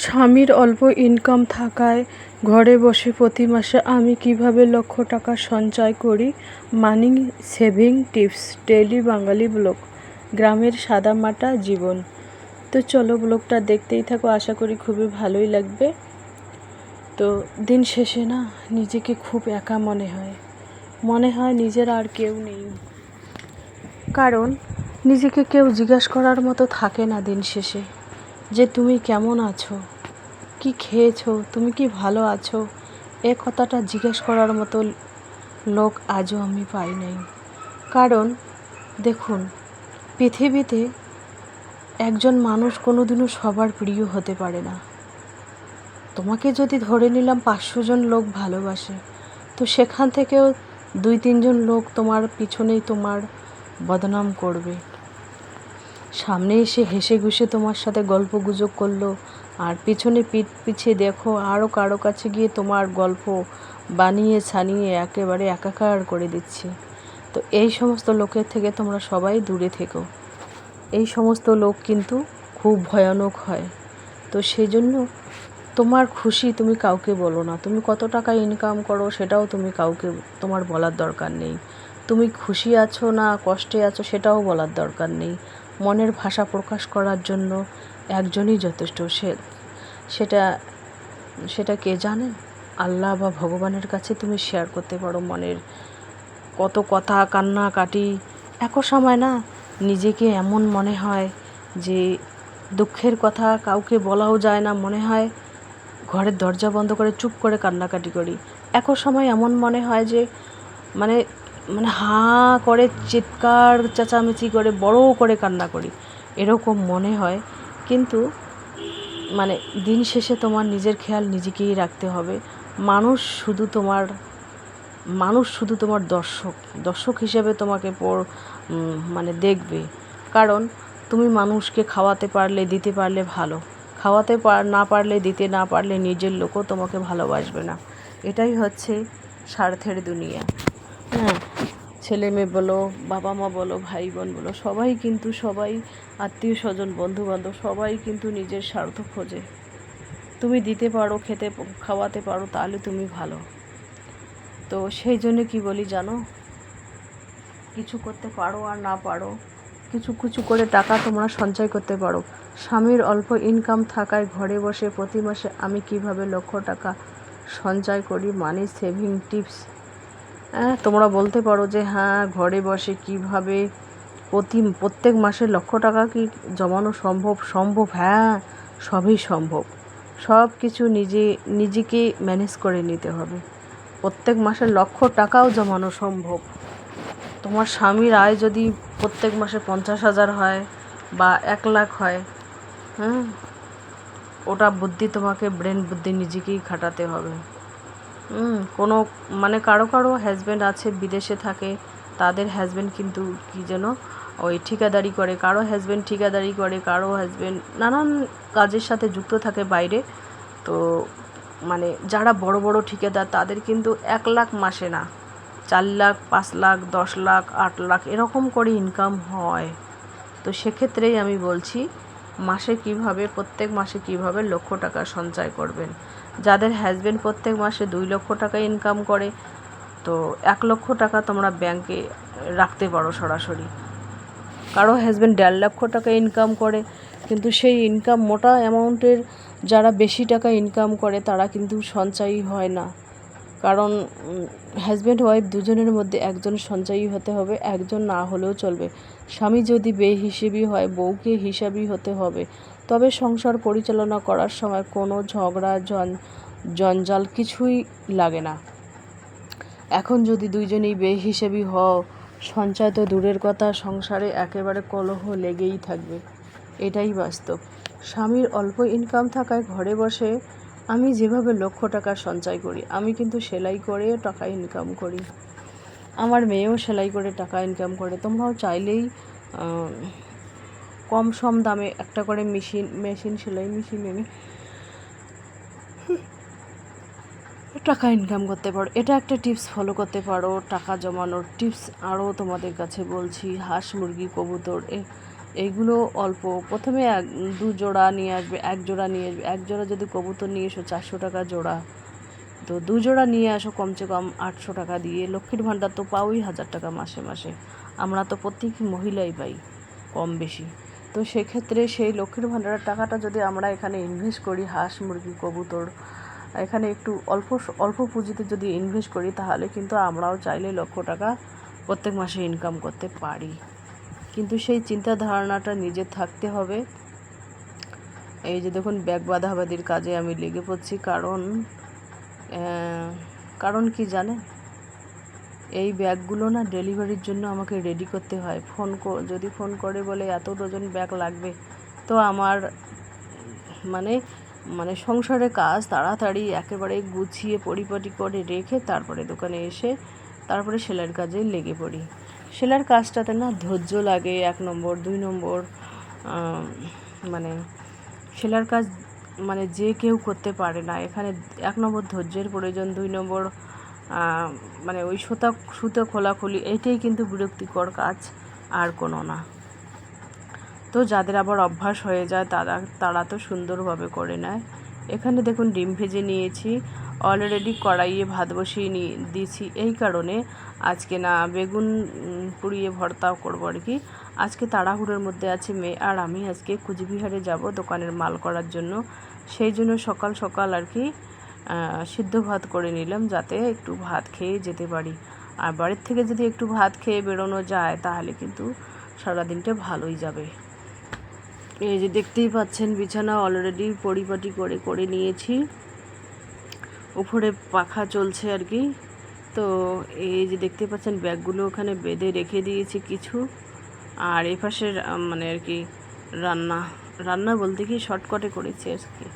স্বামীর অল্প ইনকাম থাকায় ঘরে বসে প্রতি মাসে আমি কীভাবে লক্ষ টাকা সঞ্চয় করি? Money saving tips, daily Bengali blog, গ্রামের সাদামাটা জীবন। তো চলো ব্লগটা দেখতেই থাকো, আশা করি খুবই ভালোই লাগবে। তো দিন শেষে না নিজেকে খুব একা মনে হয়। মনে হয় নিজের আর কেউ নেই। কারণ নিজেকে কেউ জিজ্ঞাসা করার মতো থাকে না দিন শেষে। যে তুমি কেমন আছো? কি খেয়েছো? তুমি কি ভালো আছো? এ কথাটা জিজ্ঞেস করার মতো লোক আজও আমি পাই নাই। কারণ, দেখুন, পৃথিবীতে একজন মানুষ কোনোদিনও সবার প্রিয় হতে পারে না। তোমাকে যদি ধরে নিলাম পাঁচশো জন লোক ভালোবাসে, তো সেখান থেকেও দুই তিনজন লোক তোমার পিছনেই তোমার বদনাম করবে। সামনে এসে হেসে ঘুষে তোমার সাথে গল্প গুজব করল। আর পিছনে পিঠ পিছিয়ে দেখো আরও কারও কাছে গিয়ে তোমার গল্প বানিয়ে ছানিয়ে একেবারে একাকার করে দিচ্ছে। তো এই সমস্ত লোকের থেকে তোমরা সবাই দূরে থেকো। এই সমস্ত লোক কিন্তু খুব ভয়ানক হয়। তো সেই জন্য তোমার খুশি তুমি কাউকে বলো না। তুমি কত টাকা ইনকাম করো সেটাও তুমি কাউকে, তোমার বলার দরকার নেই। তুমি খুশি আছো না কষ্টে আছো সেটাও বলার দরকার নেই। মনের ভাষা প্রকাশ করার জন্য একজনই যথেষ্ট সে সেটা সেটা কে জানে? আল্লাহ বা ভগবানের কাছে তুমি শেয়ার করতে পারো মনের কত কথা কান্নাকাটি এক সময় না, নিজেকে এমন মনে হয় যে দুঃখের কথা কাউকে বলাও যায় না। মনে হয় ঘরের দরজা বন্ধ করে চুপ করে কান্নাকাটি করি। এক সময় এমন মনে হয় যে মানে মানে হাঁ করে, চিৎকার, চেঁচামেচি করে, বড় করে কান্না করি। এরকম মনে হয়। কিন্তু মানে দিন শেষে তোমার নিজের খেয়াল নিজেকেই রাখতে হবে। মানুষ শুধু তোমার, মানুষ শুধু তোমার দর্শক। দর্শক হিসেবে তোমাকে মানে দেখবে। কারণ তুমি মানুষকে খাওয়াতে পারলে, দিতে পারলে ভালো। খাওয়াতে পার, না পারলে, দিতে না পারলে নিজের লোকও তোমাকে ভালোবাসবে না। এটাই হচ্ছে স্বার্থের দুনিয়া। হ্যাঁ। ছেলে মেয়ে বলো, বাবা মা বলো, ভাই বোন বলো, সবাই কিন্তু সবাই আত্মীয় স্বজন বন্ধু বান্ধব সবাই কিন্তু নিজের স্বার্থ খোঁজে। তুমি দিতে পারো, খেতে খাওয়াতে পারো, তাহলে তুমি ভালো। তো সেই জন্য কি বলি জানো? কিছু করতে পারো আর না পারো, কিছু কিছু করে টাকা তোমরা সঞ্চয় করতে পারো। স্বামীর অল্প ইনকাম থাকায় ঘরে বসে প্রতি মাসে আমি কীভাবে লক্ষ টাকা সঞ্চয় করি? মানি সেভিং টিপস তোমরা বলতে পারো যে হ্যাঁ ঘরে বসে কীভাবে প্রতি, প্রত্যেক মাসে লক্ষ টাকা কি জমানো সম্ভব? সম্ভব হ্যাঁ সবই সম্ভব। সব কিছু নিজে, নিজেকে ম্যানেজ করে নিতে হবে। প্রত্যেক মাসে লক্ষ টাকাও জমানো সম্ভব। তোমার স্বামীর আয় যদি প্রত্যেক মাসে পঞ্চাশ হাজার হয় বা এক লাখ হয় হ্যাঁ ওটা বুদ্ধি তোমাকে ব্রেন বুদ্ধি নিজেকেই খাটাতে হবে। কোনো মানে কারও কারও হাজব্যান্ড আছে, বিদেশে থাকে, তাদের হাজব্যান্ড কিন্তু কী যেন ওই ঠিকাদারি করে, কারও হাজব্যান্ড ঠিকাদারি করে, কারও হাজব্যান্ড নানান কাজের সাথে যুক্ত থাকে বাইরে। তো মানে যারা বড় বড় ঠিকাদার, তাদের কিন্তু এক লাখ মাসে না, চার লাখ, পাঁচ লাখ, দশ লাখ, আট লাখ এরকম করে ইনকাম হয়। তো সেক্ষেত্রেই আমি বলছি, মাসে কীভাবে, প্রত্যেক মাসে কীভাবে লক্ষ টাকা সঞ্চয় করবেন? যাদের হাজব্যান্ড প্রত্যেক মাসে দুই লক্ষ টাকা ইনকাম করে, তো এক লক্ষ টাকা তোমরা ব্যাংকে রাখতে পারো সরাসরি। কারও হাজব্যান্ড দেড় লক্ষ টাকা ইনকাম করে, কিন্তু সেই ইনকাম মোটা অ্যামাউন্টের যারা বেশি টাকা ইনকাম করে, তারা কিন্তু সঞ্চয়ী হয় না। কারণ হাজব্যান্ড ওয়াইফ দুজনের মধ্যে একজন সঞ্চয়ী হতে হবে, একজন না হলেও চলবে। স্বামী যদি বেহিসেবি হয়, বউকে হিসাবই হতে হবে। তবে সংসার পরিচালনা করার সময় কোনো ঝগড়া জঞ্জাল কিছুই লাগে না। এখন যদি দুইজনেই বেহিসেবি হও, সঞ্চয় তো দূরের কথা, সংসারে একেবারে কলহ লেগেই থাকবে। এটাই বাস্তব। স্বামীর অল্প ইনকাম থাকায় ঘরে বসে আমি যেভাবে লক্ষ টাকা সঞ্চয় করি, আমি কিন্তু সেলাই করে টাকা ইনকাম করি। আমার মেয়েও সেলাই করে টাকা ইনকাম করে। তোমরাও চাইলেই কম সম দামে একটা করে মেশিন মেশিন সেলাই মেশিন এনে টাকা ইনকাম করতে পারো। এটা একটা টিপস ফলো করতে পারো, টাকা জমানোর টিপস আরও তোমাদের কাছে বলছি। হাঁস, মুরগি, কবুতর এইগুলো অল্প। প্রথমে এক, দু জোড়া নিয়ে আসবে, এক জোড়া নিয়ে আসবে। এক জোড়া যদি কবুতর নিয়ে এসো, চারশো টাকা জোড়া। তো দু জোড়া নিয়ে আসো, কমসে কম আটশো টাকা দিয়ে। লক্ষ্মীর ভাণ্ডার তো পাওই হাজার টাকা মাসে মাসে। আমরা তো প্রত্যেক মহিলাই পাই, কম বেশি। তো সেক্ষেত্রে সেই লক্ষ্মীর ভাণ্ডারের টাকাটা যদি আমরা এখানে ইনভেস্ট করি, হাঁস, মুরগি, কবুতর, এখানে একটু অল্প অল্প পুঁজিতে যদি ইনভেস্ট করি, তাহলে কিন্তু আমরাও চাইলে লক্ষ টাকা প্রত্যেক মাসে ইনকাম করতে পারি। কিন্তু সেই চিন্তা ধারণাটা নিজে থাকতে হবে। এই যে দেখুন, ব্যাগ বাঁধাবাদির কাজে আমি লেগে পড়ছি। কারণ কারণ কি জানেন? এই ব্যাগগুলো না ডেলিভারির জন্য আমাকে রেডি করতে হয়। ফোন যদি ফোন করে বলে এত ডজন ব্যাগ লাগবে, তো আমার মানে মানে সংসারে কাজ তাড়াতাড়ি একেবারে গুছিয়ে পরিপাটি করে রেখে তারপরে দোকানে এসে তারপরে সেলাইয়ের কাজে লেগে পড়ি। সেলাইয়ের কাজটাতে না ধৈর্য লাগে, এক নম্বর, দুই নম্বর মানে সেলাইয়ের কাজ মানে যে কেউ করতে পারে না। এখানে এক নম্বর ধৈর্যের প্রয়োজন, দুই নম্বর মানে ওই সুতা, সুতো খোলাখুলি, এটাই কিন্তু বিরক্তিকর কাজ, আর কোনো না। তো যাদের আবার অভ্যাস হয়ে যায়, তারা তারা তো সুন্দরভাবে করে নেয়। এখানে দেখুন, ডিম ভেজে নিয়েছি। অলরেডি কড়াইয়ে ভাত বসিয়ে নিয়ে দিয়েছি। এই কারণে আজকে না, বেগুন পুড়িয়ে ভর্তাও করব আর কি। আজকে তাড়াহুড়োর মধ্যে আছে মেয়ে আর আমি আজকে কুচবিহারে যাব দোকানের মাল করার জন্য। সেই জন্য সকাল সকাল আর কি সিদ্ধ ভাত করে নিলাম যাতে একটু ভাত খেয়ে যেতে পারি। আর বাড়ির থেকে যদি একটু ভাত খেয়ে বেরোনো যায়, তাহলে কিন্তু সারাদিনটা ভালোই যাবে। এই যে দেখতেই পাচ্ছেন, বিছানা অলরেডি পরিপাটি করে করে নিয়েছি। উপরে পাখা চলছে আর কি। তো এই যে দেখতে পাচ্ছেন, ব্যাগগুলো ওখানে বেঁধে রেখে দিয়েছি কিছু। আর এই পাশের মানে আর কি, রান্না। রান্না বলতে কি শর্টকাটে করেছি আর কি।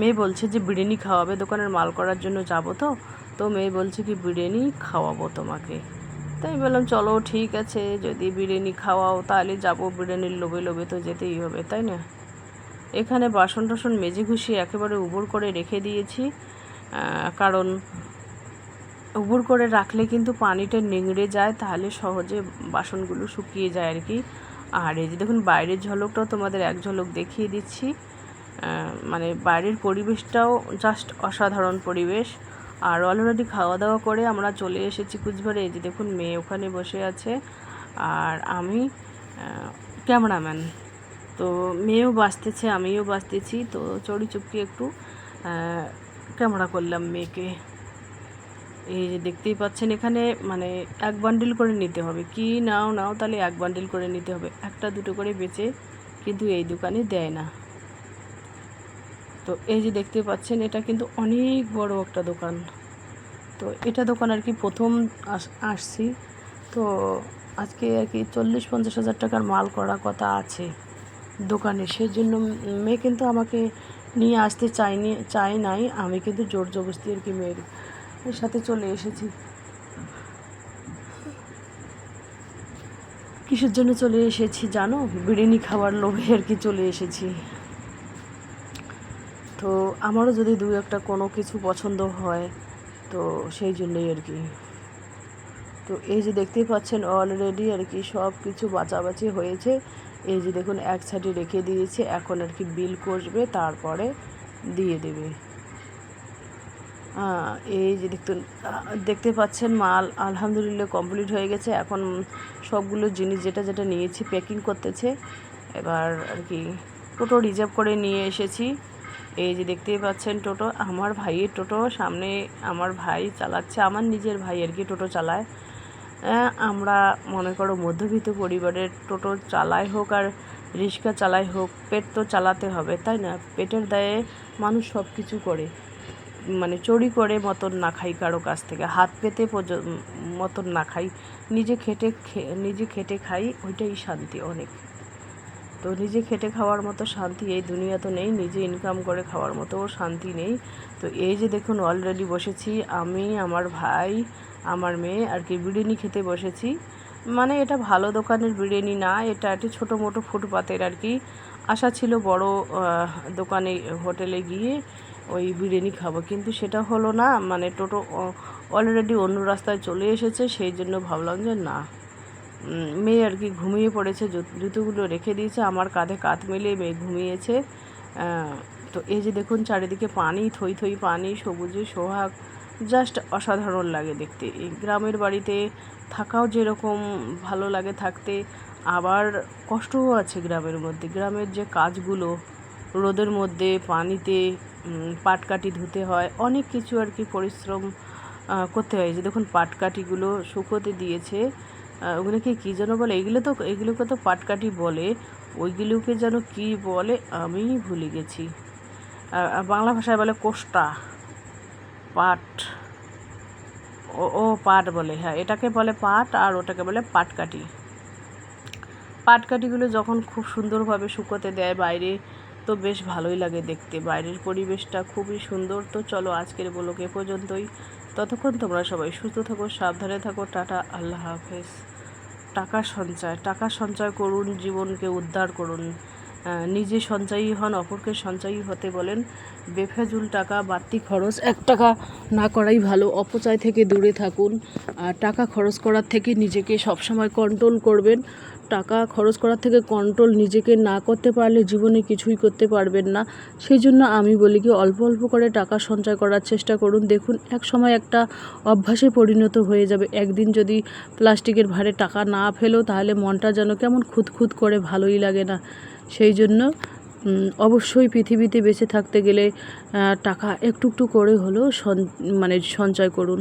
মেয়ে বলছে যে বিরিয়ানি খাওয়াবে, দোকানের মাল করার জন্য যাব তো। তো মেয়ে বলছে কি, বিরিয়ানি খাওয়াবো তোমাকে। তাই বললাম, চলো, ঠিক আছে, যদি বিরিয়ানি খাওয়াও, তাহলে যাব বিরিয়ানির লোভে লোভে তো যেতেই হবে, তাই না? এখানে বাসন টাসন মেজে ঘুষিয়ে একেবারে উবর করে রেখে দিয়েছি কারণ উবর করে রাখলে কিন্তু পানিটা নিংড়ে যায়, তাহলে সহজে বাসনগুলো শুকিয়ে যায় আর কি। আর এই যে দেখুন, বাইরের ঝলকটাও তোমাদের এক ঝলক দেখিয়ে দিচ্ছি। মানে বাইরের পরিবেশটাও জাস্ট অসাধারণ পরিবেশ। আর অলরেডি খাওয়া দাওয়া করে আমরা চলে এসেছি কুচবিহারে। এই যে দেখুন, মেয়ে ওখানে বসে আছে। আর আমি ক্যামেরাম্যান। তো মেয়েও বাঁচতেছে, আমিও বাঁচতেছি। তো চড়ি চুপকি একটু ক্যামেরা করলাম মেয়েকে। এই যে দেখতেই পাচ্ছেন এখানে মানে এক বান্ডিল করে নিতে হবে। কি নাও নাও, তাহলে এক বান্ডিল করে নিতে হবে। একটা দুটো করে বেচে কিন্তু এই দোকানে দেয় না। তো এই যে দেখতে পাচ্ছেন, এটা কিন্তু অনেক বড় একটা দোকান। তো এটা দোকান আর কি প্রথম আস- আসছি। তো আজকে আর কি চল্লিশ পঞ্চাশ হাজার টাকার মাল করা কথা আছে দোকানে। সেই জন্য মেয়ে কিন্তু আমাকে নিয়ে আসতে চাইনি চাই নাই। আমি কিন্তু জোর জবরদস্তি আর কি মেয়ের সাথে চলে এসেছি। কিসের জন্য চলে এসেছি জানো? বিরিয়ানি খাওয়ার লোভে আর কি চলে এসেছি। তো আমারও যদি দু একটা কোনো কিছু পছন্দ হয়, তো সেই জন্যই আর কি। তো এই যে দেখতেই পাচ্ছেন অলরেডি আর কি সব কিছু বাঁচাবাচি হয়েছে। এই যে দেখুন, এক সাইডে রেখে দিয়েছে, এখন আর কি বিল করবে, তারপরে দিয়ে দেবে। এই যে দেখুন দেখতে পাচ্ছেন মাল আলহামদুলিল্লাহ কমপ্লিট হয়ে গেছে। এখন সবগুলো জিনিস যেটা যেটা নিয়েছি প্যাকিং করতেছে, এবার আর কি টোটো রিজার্ভ করে নিয়ে এসেছি। এই যে দেখতেই পাচ্ছেন টোটো আমার ভাইয়ের টোটো সামনে আমার ভাই চালাচ্ছে আমার নিজের ভাই আর কি টোটো চালায়। আহ, আমরা মনে করো মধ্যবিত্ত পরিবারের টোটো চালাই হোক আর রিক্সা চালাই হোক পেট তো চালাতে হবে তাই না? পেটের দায়ে মানুষ সব কিছু করে মানে চুরি করে মতন না খাই কারও কাছ থেকে হাত পেতে মতন না খাই নিজে খেটে নিজে খেটে খাই ওইটাই শান্তি অনেক। তো নিজে খেটে খাওয়ার মতো শান্তি এই দুনিয়া তো নেই, নিজে ইনকাম করে খাওয়ার মতো শান্তি নেই। তো এই যে দেখুন অলরেডি বসেছি, আমি, আমার ভাই, আমার মেয়ে, আর কি বিরিয়ানি খেতে বসেছি। মানে এটা ভালো দোকানের বিরিয়ানি না, এটা একটি ছোটো মোটো ফুটপাতের আর কি। আশা ছিল বড় দোকানে, হোটেলে গিয়ে ওই বিরিয়ানি খাব। কিন্তু সেটা হলো না মানে টোটো অলরেডি অন্য রাস্তায় চলে এসেছে, সেই জন্য ভাবলাম যে না। মেয়ে আর কি ঘুমিয়ে পড়েছে জুতোগুলো রেখে দিয়েছে, আমার কাঁধে কাঁধ মিলিয়ে মেয়ে ঘুমিয়েছে। তো এই যে দেখুন চারিদিকে পানি, থই থই পানি, সবুজে সোহাগ জাস্ট অসাধারণ লাগে দেখতে। এই গ্রামের বাড়িতে থাকাও যেরকম ভালো লাগে থাকতে, আবার কষ্টও আছে গ্রামের মধ্যে। গ্রামের যে কাজগুলো, রোদের মধ্যে পানিতে পাটকাঠি ধুতে হয়, অনেক কিছু আর কি পরিশ্রম করতে হয়। যে দেখুন পাটকাঠিগুলো শুকোতে দিয়েছে ওগুলোকে কী যেন বলে? এগুলো তো, এগুলোকে তো পাটকাঠি বলে। ওইগুলোকে যেন কী বলে আমি ভুলে গেছি। বাংলা ভাষায় বলে কোষ্টা। পাট। ও ও, পাট বলে হ্যাঁ। এটাকে বলে পাট আর ওটাকে বলে পাটকাঠি। পাটকাঠিগুলো যখন খুব সুন্দরভাবে শুকোতে দেয় বাইরে, তো বেশ ভালোই লাগে দেখতে। বাইরের পরিবেশটা খুবই সুন্দর। তো চলো আজকের ব্লগ এ পর্যন্তই। ততক্ষণ তোমরা সবাই সুস্থ থাকো, সাবধানে থাকো। টাটা, আল্লাহ হাফেজ। টাকা সঞ্চয় টাকা সঞ্চয় করুন জীবনকে উদ্ধার করুন। নিজে সঞ্চয়ী হন, অপরকে সঞ্চয়ী হতে বলেন, বেফাজুল টাকা, বাড়তি খরচ, এক টাকা না করাই ভালো, অপচয় থেকে দূরে থাকুন। টাকা খরচ করার থেকে নিজেকে সবসময় কন্ট্রোল করবেন। টাকা খরচ করার থেকে কন্ট্রোল নিজেকে না করতে পারলে জীবনে কিছুই করতে পারবেন না। সেই জন্য আমি বলি কি, অল্প অল্প করে টাকা সঞ্চয় করার চেষ্টা করুন। দেখুন, এক সময় একটা অভ্যাসে পরিণত হয়ে যাবে। একদিন যদি প্লাস্টিকের ভারে টাকা না ফেলো, তাহলে মনটা যেন কেমন খুঁতখুত করে, ভালোই লাগে না। সেই জন্য অবশ্যই পৃথিবীতে বেঁচে থাকতে গেলে টাকা একটু একটু করে হলেও সন মানে সঞ্চয় করুন।